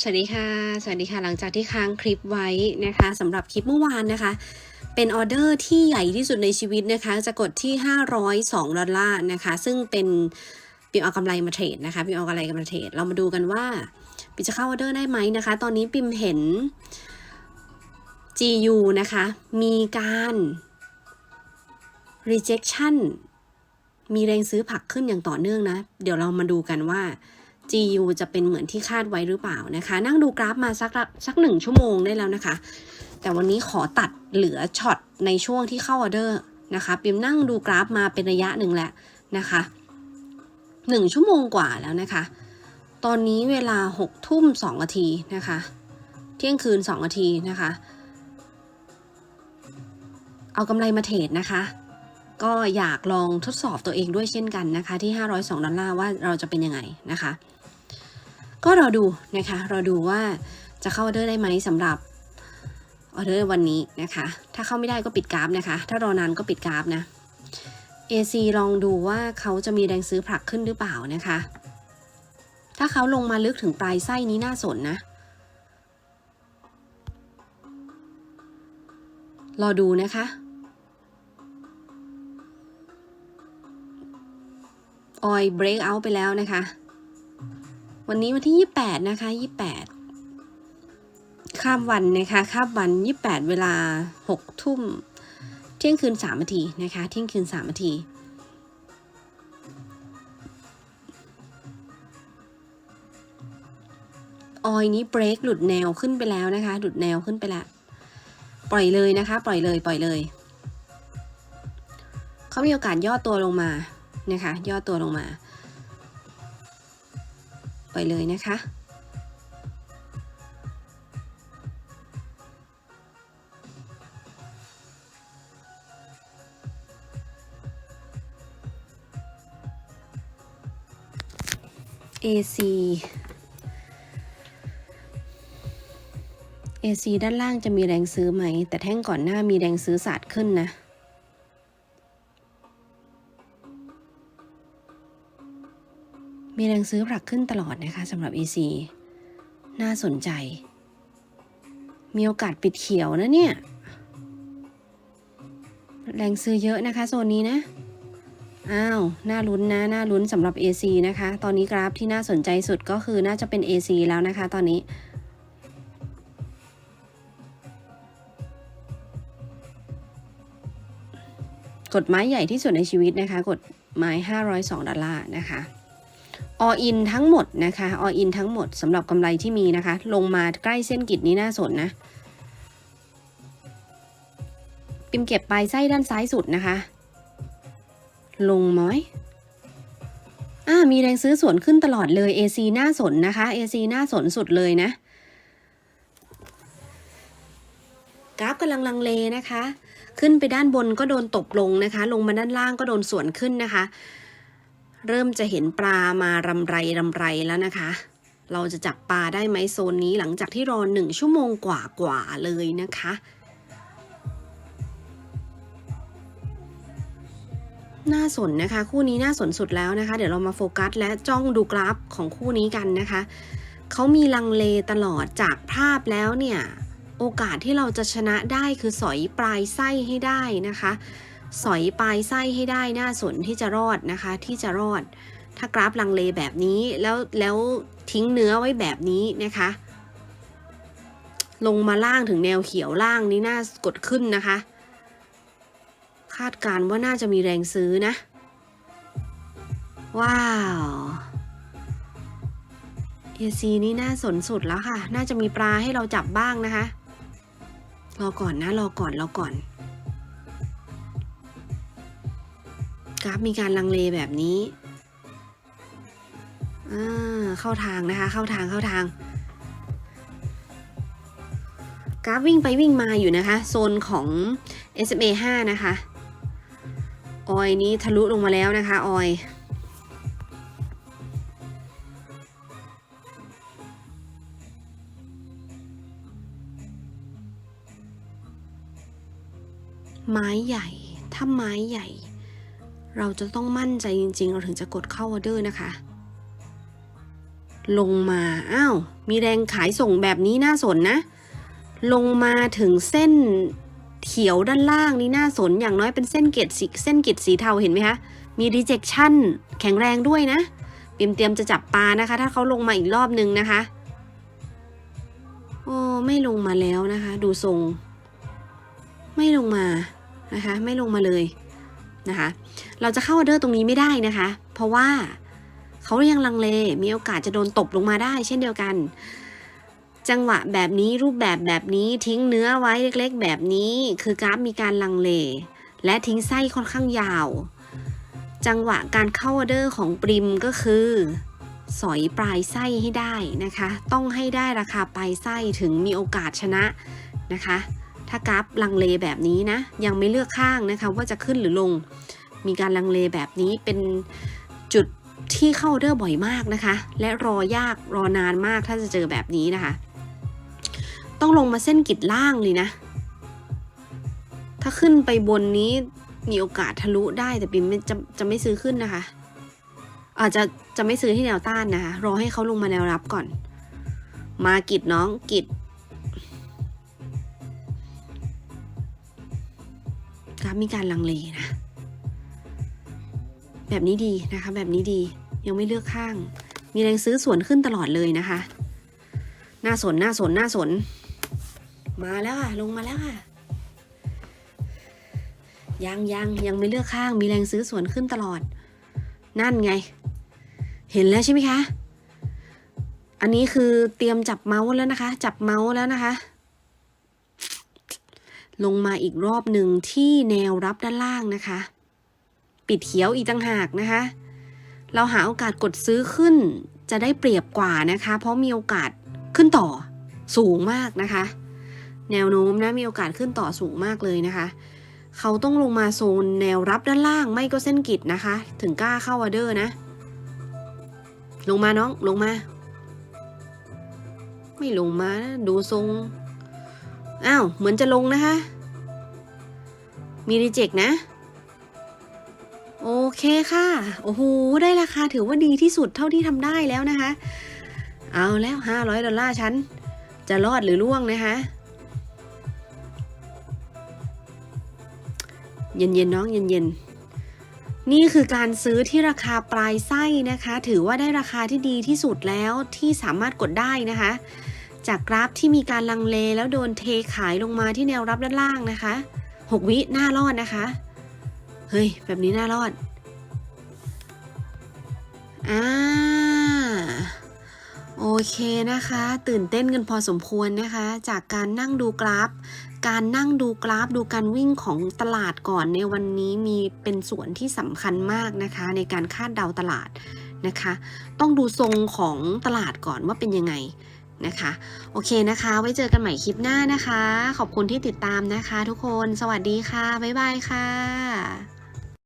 สวัสดีค่ะ สวัสดีค่ะ หลังจากที่ค้างคลิปไว้นะคะสำหรับคลิปเมื่อวานนะคะ เป็นออเดอร์ที่ใหญ่ที่สุดในชีวิตนะคะ จะกดที่ 502 ดอลลาร์นะคะ ซึ่งเป็นปิมเอากำไรมาเทรดนะคะปิมเอากำไรมาเทรด เรามาดูกันว่าปิมจะเข้าออเดอร์ได้ไหมนะคะ ตอนนี้ปิมเห็น GU นะคะ มีการ rejection มีแรงซื้อผลักขึ้นอย่างต่อเนื่องนะ เดี๋ยวเรามาดูกันว่า GU จะเป็นเหมือนที่คาดไว้หรือเปล่านะคะ นั่งดูกราฟมาสักสักหนึ่งชั่วโมงได้แล้วนะคะ แต่วันนี้ขอตัดเหลือช็อตในช่วงที่เข้าออเดอร์นะคะปิมนั่งดูกราฟมาเป็นระยะหนึ่งแล้วนะคะหนึ่งชั่วโมงกว่าแล้วนะคะ ตอนนี้เวลาหกทุ่มสองนาทีนะคะ เที่ยงคืนสองนาทีนะคะ เอากำไรมาเทรดนะคะ ก็อยากลองทดสอบตัวเองด้วยเช่นกันนะคะ ที่ 502 ดอลลาร์ว่าเราจะเป็นยังไงนะคะ ก็รอดูนะคะรอดูว่าจะเข้าออเดอร์ได้ไหมสำหรับออเดอร์วันนี้นะคะ ถ้าเข้าไม่ได้ก็ปิดกราฟนะคะ ถ้ารอนานก็ปิดกราฟนะ AC ลองดูว่าเขาจะมีแรงซื้อผลักขึ้นหรือเปล่านะคะ ถ้าเขาลงมาลึกถึงปลายไส้นี้น่าสนนะ รอดูนะคะ ออยเบรกเอาไปแล้วนะคะ วันนี้วันที่ 28 นะคะ 28 ข้ามวันนะคะ ข้ามวัน 28 เวลา 6 ทุ่ม เที่ยงคืน 3 นาทีนะคะ เที่ยงคืน 3 นาทีออยนี้เบรกหลุดแนวขึ้นไปแล้วนะคะ หลุดแนวขึ้นไปล้วปล่อยเลยนะคะ ปล่อยเลย ปล่อยเลย เขามีโอกาสย่อตัวลงมานะคะ ย่อตัวลงมา ไปเลยนะคะ AC AC ด้านล่างจะมีแรงซื้อไหม แต่แท่งก่อนหน้ามีแรงซื้อสาดขึ้นนะ มีแรงซื้อผลักขึ้นตลอดนะคะสำหรับ AC น่าสนใจ มีโอกาสปิดเขียวนะเนี่ย แรงซื้อเยอะนะคะโซนนี้นะ อ้าว น่าลุ้นนะ น่าลุ้นสำหรับ AC นะคะ ตอนนี้กราฟที่น่าสนใจสุดก็คือน่าจะเป็น AC แล้วนะคะตอนนี้กดไม้ใหญ่ที่สุดในชีวิตนะคะกดไม้502 ดอลลาร์นะคะ ออินทั้งหมดนะคะออินทั้งหมดสำหรับกำไรที่มีนะคะ ลงมาใกล้เส้นกิจนี้น่าสนนะ ปิมเก็บปลายไส้ด้านซ้ายสุดนะคะ ลงม้อยอ่ามีแรงซื้อสวนขึ้นตลอดเลย AC น่าสนนะคะ AC น่าสนสุดเลยนะ กราฟกำลังลังเลนะคะ ขึ้นไปด้านบนก็โดนตบลงนะคะ ลงมาด้านล่างก็โดนสวนขึ้นนะคะ เริ่มจะเห็นปลามารำไรรำไรแล้วนะคะ เราจะจับปลาได้ไหมโซนนี้หลังจากที่รอหนึ่งชั่วโมงกว่ากว่าๆเลยนะคะ น่าสนนะคะ คู่นี้น่าสนสุดแล้วนะคะ เดี๋ยวเรามาโฟกัสและจ้องดูกราฟของคู่นี้กันนะคะเขามีลังเลตลอดจากภาพแล้วเนี่ย โอกาสที่เราจะชนะได้คือสอยปลายไส้ให้ได้นะคะ สอยปลายไส้ให้ได้หน่าสนที่จะรอดนะคะ ที่จะรอด ถ้ากราฟลังเลแบบนี้แล้วแล้วทิ้งเนื้อไว้แบบนี้นะคะ ลงมาล่างถึงแนวเขียวล่างนี่น่ากดขึ้นนะคะ คาดการณ์ว่าน่าจะมีแรงซื้อนะ ว้าวเอซีนี่น่าสนสุดแล้วค่ะ น่าจะมีปลาให้เราจับบ้างนะคะ รอก่อนนะ รอก่อนรอก่อน กราฟมีการลังเลแบบนี้เข้าทางนะคะ เข้าทางเข้าทาง กราฟวิ่งไปวิ่งมาอยู่นะคะ โซนของ SMA 5 นะคะ ออยนี้ทะลุลงมาแล้วนะคะ ออยไม้ใหญ่ ถ้าไม้ใหญ่ เราจะต้องมั่นใจจริง ๆ เราถึงจะกดเข้าออเดอร์นะคะ ลงมา อ้าว มีแรงขายส่งแบบนี้น่าสนนะ ลงมาถึงเส้นเขียวด้านล่างนี่น่าสนอย่างน้อยเป็นเส้นเกตสีเส้นเกตสีเทาเห็นไหมคะ มี rejection แข็งแรงด้วยนะเตรียมเตรียมจะจับปลานะคะ ถ้าเขาลงมาอีกรอบนึงนะคะโอ้ไม่ลงมาแล้วนะคะ ดูทรง ไม่ลงมานะคะ ไม่ลงมาเลย นะคะ เราจะเข้าออเดอร์ตรงนี้ไม่ได้นะคะ เพราะว่าเขายังลังเล มีโอกาสจะโดนตบลงมาได้ เช่นเดียวกัน จังหวะแบบนี้รูปแบบแบบนี้ทิ้งเนื้อไว้เล็กๆ แบบนี้ คือกราฟมีการลังเล และทิ้งไส้ค่อนข้างยาว จังหวะการเข้าออเดอร์ของปริมก็คือ สอยปลายไส้ให้ได้นะคะ ต้องให้ได้ราคาปลายไส้ถึงมีโอกาสชนะนะคะ ถ้ากราฟลังเลแบบนี้นะ ยังไม่เลือกข้างนะคะว่าจะขึ้นหรือลง มีการลังเลแบบนี้เป็นจุดที่เข้าเดอร์บ่อยมากนะคะ และรอยากรอนานมากถ้าจะเจอแบบนี้นะคะ ต้องลงมาเส้นกิดล่างเลยนะ ถ้าขึ้นไปบนนี้มีโอกาสทะลุได้แต่ปิมจะจะไม่ซื้อขึ้นนะคะ อาจจะจะไม่ซื้อที่แนวต้านนะคะ รอให้เขาลงมาแนวรับก่อน มากิดน้องกิด กราฟมีการลังเลนะ แบบนี้ดีนะคะ แบบนี้ดียังไม่เลือกข้าง มีแรงซื้อสวนขึ้นตลอดเลยนะคะ หน่าสนหน่าสนหน่าสน มาแล้วค่ะ ลงมาแล้วค่ะ ยังยังยังไม่เลือกข้าง มีแรงซื้อสวนขึ้นตลอด นั่นไง เห็นแล้วใช่ไหมคะ อันนี้คือเตรียมจับเมาส์แล้วนะคะ จับเมาส์แล้วนะคะ ลงมาอีกรอบหนึ่งที่แนวรับด้านล่างนะคะ ปิดเขียวอีกต่างหากนะคะ เราหาโอกาสกดซื้อขึ้นจะได้เปรียบกว่านะคะ เพราะมีโอกาสขึ้นต่อสูงมากนะคะ แนวโน้มนะมีโอกาสขึ้นต่อสูงมากเลยนะคะ เขาต้องลงมาโซนแนวรับด้านล่างไม่ก็เส้นกิดนะคะ ถึงกล้าเข้าออเดอร์นะ ลงมาน้องลงมา ไม่ลงมานะดูทรง อ้าว เหมือนจะลงนะคะ มีรีเจ็คนะ โอเคค่ะ โอ้โห ได้ราคาถือว่าดีที่สุดเท่าที่ทำได้แล้วนะคะ เอาแล้ว 500 ดอลลาร์ฉัน จะรอดหรือล่วงนะคะ เย็นๆน้องเย็นๆนี่คือการซื้อที่ราคาปลายไส้นะคะ ถือว่าได้ราคาที่ดีที่สุดแล้วที่สามารถกดได้นะคะ จากกราฟที่มีการลังเลแล้วโดนเทขายลงมาที่แนวรับด้านล่างนะคะ 6 วิหน้ารอดนะคะ เฮ้ย แบบนี้น่ารอด อ่า โอเคนะคะ ตื่นเต้นกันพอสมควรนะคะ จากการนั่งดูกราฟ การนั่งดูกราฟดูการวิ่งของตลาดก่อนในวันนี้มีเป็นส่วนที่สำคัญมากนะคะ ในการคาดเดาตลาดนะคะ ต้องดูทรงของตลาดก่อนว่าเป็นยังไง นะคะ โอเคนะคะ ไว้เจอกันใหม่คลิปหน้านะคะ ขอบคุณที่ติดตามนะคะ ทุกคน สวัสดีค่ะ บ๊ายบายค่ะ